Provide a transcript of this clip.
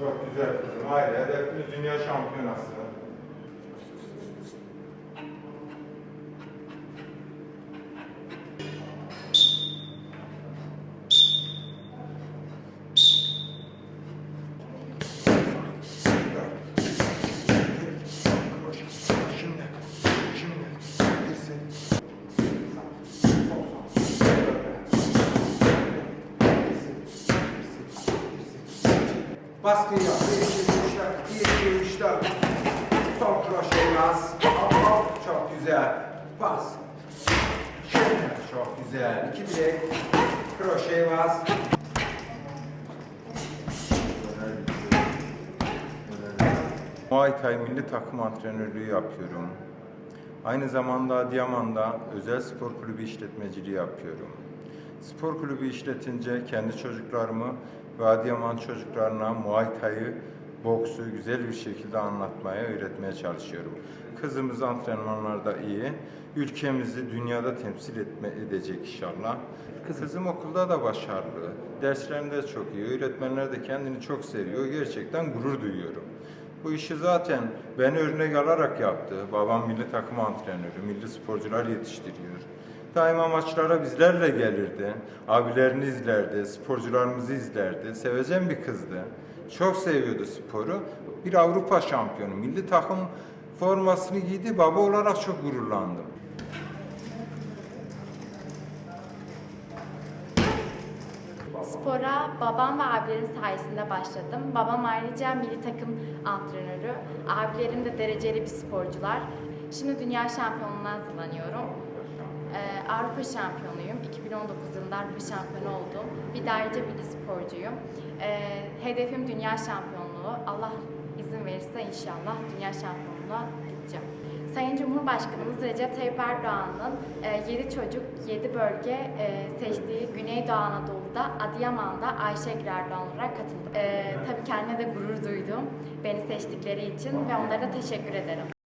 Çok güzel kızım. Haydi hedefimiz dünya şampiyonası. Baskı yap. Bir, iki, üçler. Bir, iki, üçler. Son kroşe yaz. Hop. Çok güzel. Bas. Şimdi. Çok güzel. İki bilek. Kroşe bas. Muay Thai milli takım antrenörlüğü yapıyorum. Aynı zamanda Adıyaman'da özel spor kulübü işletmeciliği yapıyorum. Spor kulübü işletince kendi çocuklarımı Adıyaman çocuklarına Muay Thai'yi, boksu güzel bir şekilde anlatmaya, öğretmeye çalışıyorum. Kızımız antrenmanlarda iyi. Ülkemizi dünyada temsil etme edecek inşallah. Kızım okulda da başarılı. Derslerinde çok iyi. Öğretmenler de kendini çok seviyor. Gerçekten gurur duyuyorum. Bu işi zaten ben örnek alarak yaptı. Babam milli takım antrenörü, milli sporcular yetiştiriyor. Daima maçlara bizlerle gelirdi. Abilerini izlerdi, sporcularımızı izlerdi. Sevecen bir kızdı. Çok seviyordu sporu. Bir Avrupa şampiyonu, milli takım formasını giydi. Baba olarak çok gururlandım. Spora babam ve abilerim sayesinde başladım. Babam ayrıca milli takım antrenörü, abilerim de dereceli bir sporcular. Şimdi dünya şampiyonluğuna hazırlanıyorum. Ee, Avrupa şampiyonuyum. 2019 yılında Avrupa şampiyonu oldum. Bir de ayrıca milli sporcuyum. Ee, hedefim dünya şampiyonluğu. Allah izin verirse inşallah dünya şampiyonluğuna gideceğim. Sayın Cumhurbaşkanımız Recep Tayyip Erdoğan'ın 7 çocuk, 7 bölge e, seçtiği Güneydoğu Anadolu'da Adıyaman'da Ayşegül Erdoğan olarak katıldım. E, tabii kendime de gurur duydum beni seçtikleri için ve onlara da teşekkür ederim.